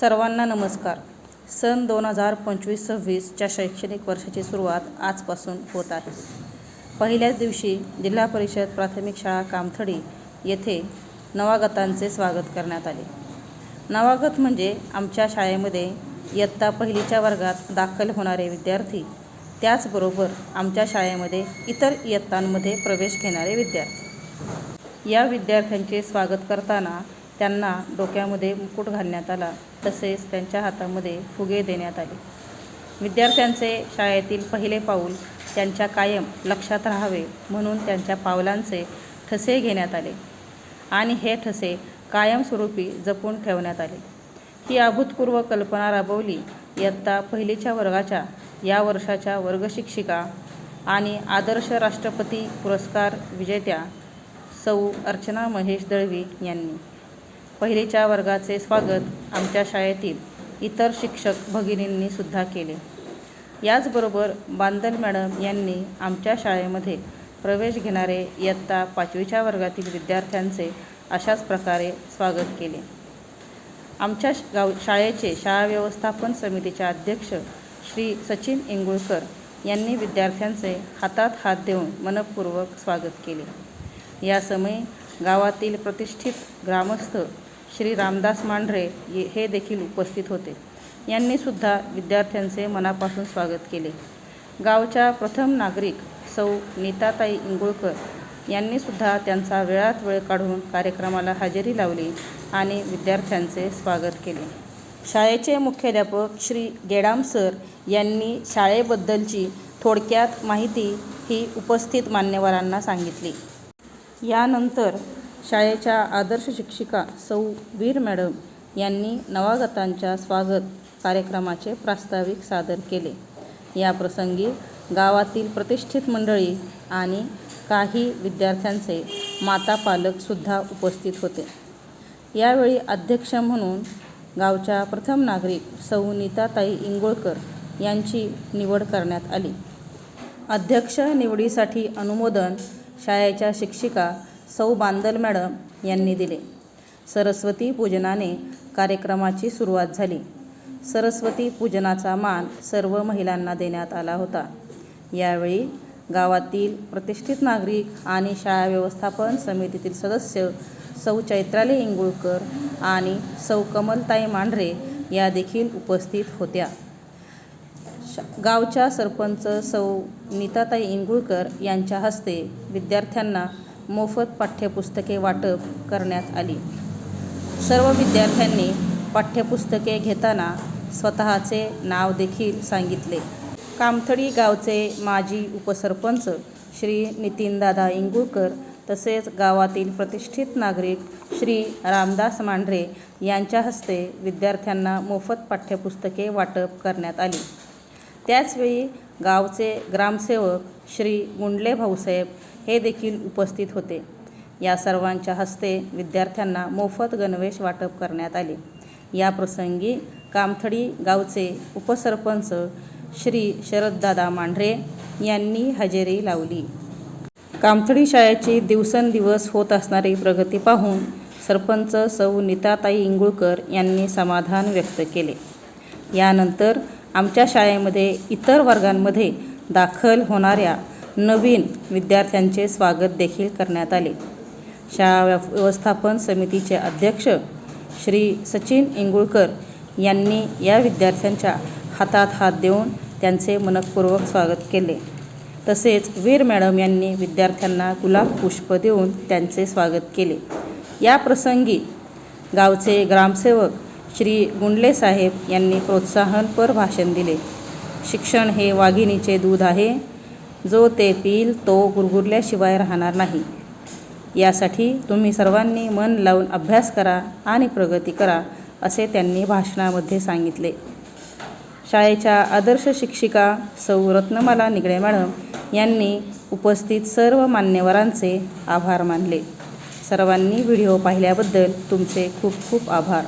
सर्वांना नमस्कार. सन दोन हजार पंचवीस सव्वीसच्या शैक्षणिक वर्षाची सुरुवात आजपासून होत आहे. पहिल्याच दिवशी जिल्हा परिषद प्राथमिक शाळा कामथडी येथे नवागतांचे स्वागत करण्यात आले. नवागत म्हणजे आमच्या शाळेमध्ये इयत्ता पहिलीच्या वर्गात दाखल होणारे विद्यार्थी त्याचबरोबर आमच्या शाळेमध्ये इतर इयत्तांमध्ये प्रवेश घेणारे विद्यार्थी. या विद्यार्थ्यांचे स्वागत करताना त्यांना डोक्यामध्ये मुकुट घालण्यात आला. तसेच त्यांच्या हातामध्ये फुगे देण्यात आले. विद्यार्थ्यांचे शाळेतील पहिले पाऊल त्यांच्या कायम लक्षात राहावे म्हणून त्यांच्या पावलांचे ठसे घेण्यात आले. आणि हे ठसे कायमस्वरूपी जपून ठेवण्यात आले. ही अभूतपूर्व कल्पना राबवली इयत्ता पहिलीच्या वर्गाच्या या वर्षाच्या वर्गशिक्षिका आणि आदर्श राष्ट्रपती पुरस्कार विजेत्या सौ अर्चना महेश दळवी यांनी. पहिलीच्या वर्गाचे स्वागत आमच्या शाळेतील इतर शिक्षक भगिनींनी सुद्धा केले. याचबरोबर बांदल मॅडम यांनी आमच्या शाळेमध्ये प्रवेश घेणारे इयत्ता पाचवीच्या वर्गातील विद्यार्थ्यांचे अशाच प्रकारे स्वागत केले. आमच्या गाव शाळेचे शाळा व्यवस्थापन समितीचे अध्यक्ष श्री सचिन इंगुळकर यांनी विद्यार्थ्यांचे हातात हात देऊन मनपूर्वक स्वागत केले. यासमयी गावातील प्रतिष्ठित ग्रामस्थ श्री रामदास मांढरे हे देखील उपस्थित होते. यांनीसुद्धा विद्यार्थ्यांचे मनापासून स्वागत केले. गावच्या प्रथम नागरिक सौ नीताताई इंगुळकर यांनीसुद्धा त्यांचा वेळात वेळ काढून कार्यक्रमाला हजेरी लावली आणि विद्यार्थ्यांचे स्वागत केले. शाळेचे मुख्याध्यापक श्री गेडाम सर यांनी शाळेबद्दलची थोडक्यात माहिती ही उपस्थित मान्यवरांना सांगितली. यानंतर शाळेच्या आदर्श शिक्षिका सौ वीर मॅडम यांनी नवागतांच्या स्वागत कार्यक्रमाचे प्रास्ताविक सादर केले. या प्रसंगी गावातील प्रतिष्ठित मंडळी आणि काही विद्यार्थ्यांचे माता पालकसुद्धा उपस्थित होते. यावेळी अध्यक्ष म्हणून गावच्या प्रथम नागरिक सौ नीताताई इंगोळकर यांची निवड करण्यात आली. अध्यक्ष निवडीसाठी अनुमोदन शाळेच्या शिक्षिका सौ बांदल मॅडम यांनी दिले. सरस्वती पूजनाने कार्यक्रमाची सुरुवात झाली. सरस्वती पूजनाचा मान सर्व महिलांना देण्यात आला होता. यावेळी गावातील प्रतिष्ठित नागरिक आणि शाळा व्यवस्थापन समितीतील सदस्य सौ चैत्राली इंगुळकर आणि सौ कमलताई मांढरे या देखील उपस्थित होत्या. श गावच्या सरपंच सौ नीताताई इंगुळकर यांच्या हस्ते विद्यार्थ्यांना मोफत पाठ्यपुस्तके वाटप करण्यात आली. सर्व विद्यार्थ्यांनी पाठ्यपुस्तके घेताना स्वतःचे नाव देखील सांगितले. कामथडी गावचे माजी उपसरपंच श्री नितीनदादा इंगुळकर तसेच गावातील प्रतिष्ठित नागरिक श्री रामदास मांढरे यांच्या हस्ते विद्यार्थ्यांना मोफत पाठ्यपुस्तके वाटप करण्यात आली. त्याचवेळी गावचे ग्रामसेवक श्री गुंडले भाऊसाहेब हे देखील उपस्थित होते. या सर्वांच्या हस्ते विद्यार्थ्यांना मोफत गणवेश वाटप करण्यात आले. या प्रसंगी कामथडी गावचे उपसरपंच श्री शरददादा मांढरे यांनी हजेरी लावली. कामथडी शाळेची दिवसेंदिवस होत असणारी प्रगती पाहून सरपंच सौ नीताताई इंगुळकर यांनी समाधान व्यक्त केले. यानंतर आमच्या शाळेमध्ये इतर वर्गांमध्ये दाखल होणाऱ्या नवीन विद्यार्थ्यांचे स्वागत देखील करण्यात आले. शाळा व्यवस्थापन समितीचे अध्यक्ष श्री सचिन इंगुळकर यांनी या विद्यार्थ्यांच्या हातात हात देऊन त्यांचे मनपूर्वक स्वागत केले. तसेच वीर मॅडम यांनी विद्यार्थ्यांना गुलाब पुष्प देऊन त्यांचे स्वागत केले. या प्रसंगी गावचे ग्रामसेवक श्री गुंडले साहेब यांनी प्रोत्साहनपर भाषण दिले. शिक्षण हे वाघिणीचे दूध आहे. जो ते पिईल तो गुरगुरल्याशिवाय राहणार नाही. यासाठी तुम्ही सर्वांनी मन लावून अभ्यास करा आणि प्रगती करा असे त्यांनी भाषणामध्ये सांगितले. शाळेच्या आदर्श शिक्षिका सौ. रत्नमाला निगडे मॅडम यांनी उपस्थित सर्व मान्यवरांचे आभार मानले. सर्वांनी व्हिडिओ पाहिल्याबद्दल तुमचे खूप खूप आभार.